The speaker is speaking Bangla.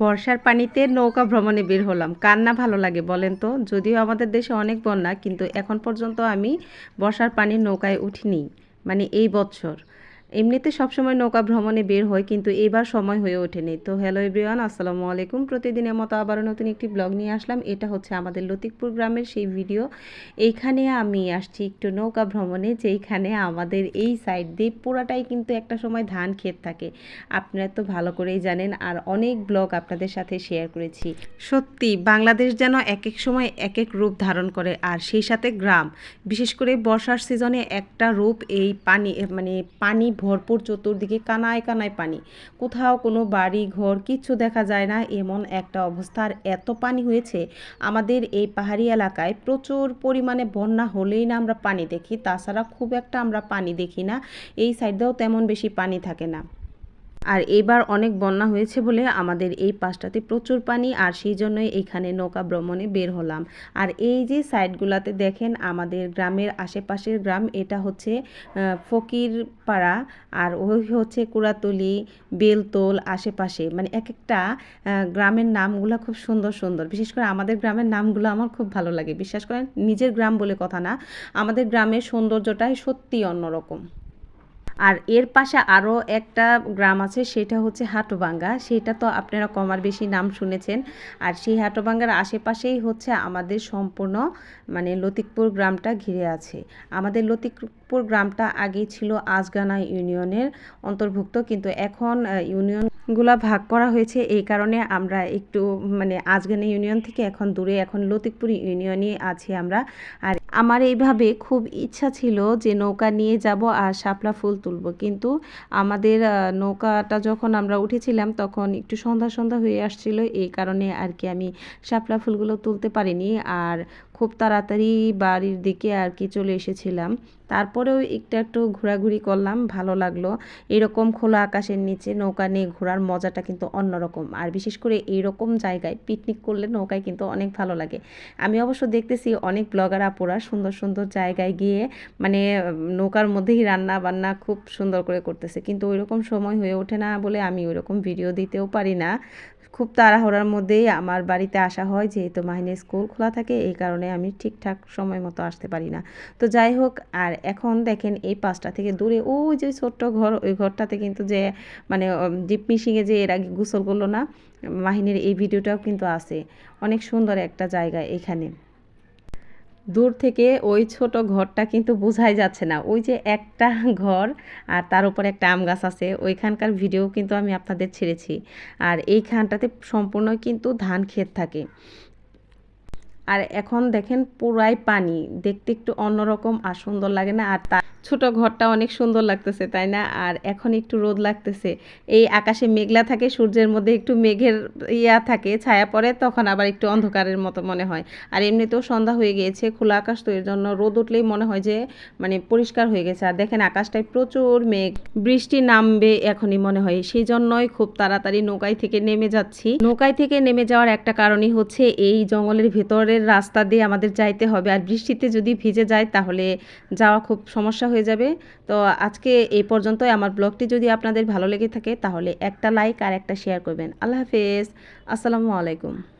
বর্ষার পানিতে নৌকা ভ্রমণে বের হলাম। কার না ভালো লাগে বলেন তো? যদিও আমাদের দেশে অনেক বন্যা, কিন্তু এখন পর্যন্ত আমি বর্ষার পানির নৌকায় উঠিনি মানে এই বছর। এমনিতে সবসময় নৌকা ভ্রমণে বের হয়, কিন্তু এবার সময় হয়ে ওঠেনি। তো হ্যালো এভরিওয়ান, আসসালামু আলাইকুম। প্রতিদিনের মতো আবারও নতুন একটি ব্লগ নিয়ে আসলাম। এটা হচ্ছে আমাদের লতিকপুর গ্রামের সেই ভিডিও। এইখানে আমি আসছি একটু নৌকা ভ্রমণে, যেইখানে আমাদের এই সাইড দিয়ে পুরাটাই কিন্তু একটা সময় ধান ক্ষেত থাকে। আপনারা তো ভালো করেই জানেন, আর অনেক ব্লগ আপনাদের সাথে শেয়ার করেছি। সত্যি, বাংলাদেশ যেন এক এক সময় এক এক রূপ ধারণ করে, আর সেই সাথে গ্রাম। বিশেষ করে বর্ষার সিজনে একটা রূপ এই পানি মানে পানি ভরপুর চতুর্দিকে কানায় কানায় পানি। কোথাও কোনো বাড়ি, ঘর কিচ্ছু দেখা যায় না, এমন একটা অবস্থার এত পানি হয়েছে। আমাদের এই পাহাড়ি এলাকায় প্রচুর পরিমাণে বন্যা হলেই না আমরা পানি দেখি, তাছাড়া খুব একটা আমরা পানি দেখি না। এই সাইডেও তেমন বেশি পানি থাকে না। আর এবার অনেক বন্যা হয়েছে বলে আমাদের এই পাশটাতে প্রচুর পানি, আর সেই জন্যই এখানে নৌকা ভ্রমণে বের হলাম। আর এই যে সাইডগুলোতে দেখেন, আমাদের গ্রামের আশেপাশের গ্রাম, এটা হচ্ছে ফকির পাড়া আর ওই হচ্ছে কুড়াতলি, বেলতোল আশেপাশে। মানে এক একটা গ্রামের নামগুলো খুব সুন্দর সুন্দর। বিশেষ করে আমাদের গ্রামের নামগুলো আমার খুব ভালো লাগে। বিশ্বাস করেন, নিজের গ্রাম বলে কথা না। আমাদের গ্রামের সৌন্দর্যটাই সত্যি অন্যরকম। আর এর পাশে আরও একটা গ্রাম আছে, সেটা হচ্ছে হাটোবাঙ্গা। সেটা তো আপনারা কমার বেশি নাম শুনেছেন। আর সেই হাটোবাঙ্গার আশেপাশেই হচ্ছে আমাদের সম্পূর্ণ মানে লতিকপুর গ্রামটা ঘিরে আছে। আমাদের লতিকপুর গ্রামটা আগে ছিল আজগানা ইউনিয়নের অন্তর্ভুক্ত, কিন্তু এখন ইউনিয়ন গুলা ভাগ করা হয়েছে, এই কারণে আমরা একটু মানে আজগানি ইউনিয়ন থেকে এখন দূরে, এখন লতিকপুর ইউনিয়নে আছি আমরা। আর আমার এইভাবে খুব ইচ্ছা ছিল যে নৌকা নিয়ে যাব আর শাপলা ফুল তুলব, কিন্তু আমাদের নৌকাটা যখন আমরা উঠেছিলাম তখন একটু সন্ধ্যা সন্ধ্যা হয়ে আসছিল, এই কারণে আর কি আমি শাপলা ফুলগুলো তুলতে পারিনি। আর খুব তাড়াতাড়ি বাড়ির দিকে আর কি চলে এসেছিলাম। তারপরেও একটু একটু ঘোরাঘুরি করলাম, ভালো লাগল। এরকম খোলা আকাশের নিচে নৌকা নিয়ে ঘোরার মজাটা কিন্তু অন্যরকম। আর বিশেষ করে এইরকম জায়গায় পিকনিক করলে নৌকায় কিন্তু অনেক ভালো লাগে। আমি অবশ্য দেখতেছি অনেক ব্লগার আপুরা সুন্দর সুন্দর জায়গায় গিয়ে মানে নৌকার মধ্যেই রান্না বান্না খুব সুন্দর করে করতেছে। কিন্তু ওই রকম সময় হয়ে ওঠে না বলে আমি ওই রকম ভিডিও দিতেও পারি না। খুব তাড়াহুড়ার মধ্যেই আমার বাড়িতে আসা হয়, যেহেতু মাহিনের স্কুল খোলা থাকে, এই কারণে আমি ঠিকঠাক সময় মতো আসতে পারি না। তো যাই হোক, আর এখন দেখেন এই পাঁচটা থেকে দূরে ওই যে ছোট্ট ঘর, ওই ঘরটাতে কিন্তু যে মানে ডিপ মিশিংয়ে যে এর আগে গোসল করল না, মাহিনীর এই ভিডিওটাও কিন্তু আছে। অনেক সুন্দর একটা জায়গা এখানে। দূর থেকে ওই ছোট ঘরটা কিন্তু বোঝাই যাচ্ছে না। ওই যে একটা ঘর আর তার উপর একটা আম গাছ আছে, ওইখানকার ভিডিও কিন্তু আমি আপনাদের ছেড়েছি। আর এইখানটাতে সম্পূর্ণ কিন্তু ধান ক্ষেত থাকে। আর এখন দেখেন পুরাই পানি। দেখতে একটু অন্যরকম আর সুন্দর লাগে না। আর তার ছোট ঘরটা অনেক সুন্দর লাগতেছে, তাই না? আর এখন একটু রোদ লাগতেছে। এই আকাশে মেঘলা থাকে, সূর্যের মধ্যে একটু মেঘের ইয়া থাকে, ছায়া পড়ে, তখন আবার একটু অন্ধকারের মতো মনে হয়। আর এমনিতেও সন্ধ্যা হয়ে গিয়েছে, খোলা আকাশ তো এর জন্য রোদ উঠলেই মনে হয় যে মানে পরিষ্কার হয়ে গেছে। আর দেখেন আকাশটায় প্রচুর মেঘ। বৃষ্টি নামবে এখনই মনে হয়। সেই জন্যই খুব তাড়াতাড়ি নৌকায় থেকে নেমে যাচ্ছি। নৌকায় থেকে নেমে যাওয়ার একটা কারণই হচ্ছে এই জঙ্গলের ভেতরের রাস্তা দিয়ে আমাদের যাইতে হবে। আর বৃষ্টিতে যদি ভিজে যায়, তাহলে যাওয়া খুব সমস্যা হয়ে যাবে। তো আজকে এই পর্যন্তই। আমার ব্লগটি যদি আপনাদের ভালো লেগে থাকে, তাহলে একটা লাইক আর একটা শেয়ার করবেন। আল্লাহ হাফেজ। আসসালামু আলাইকুম।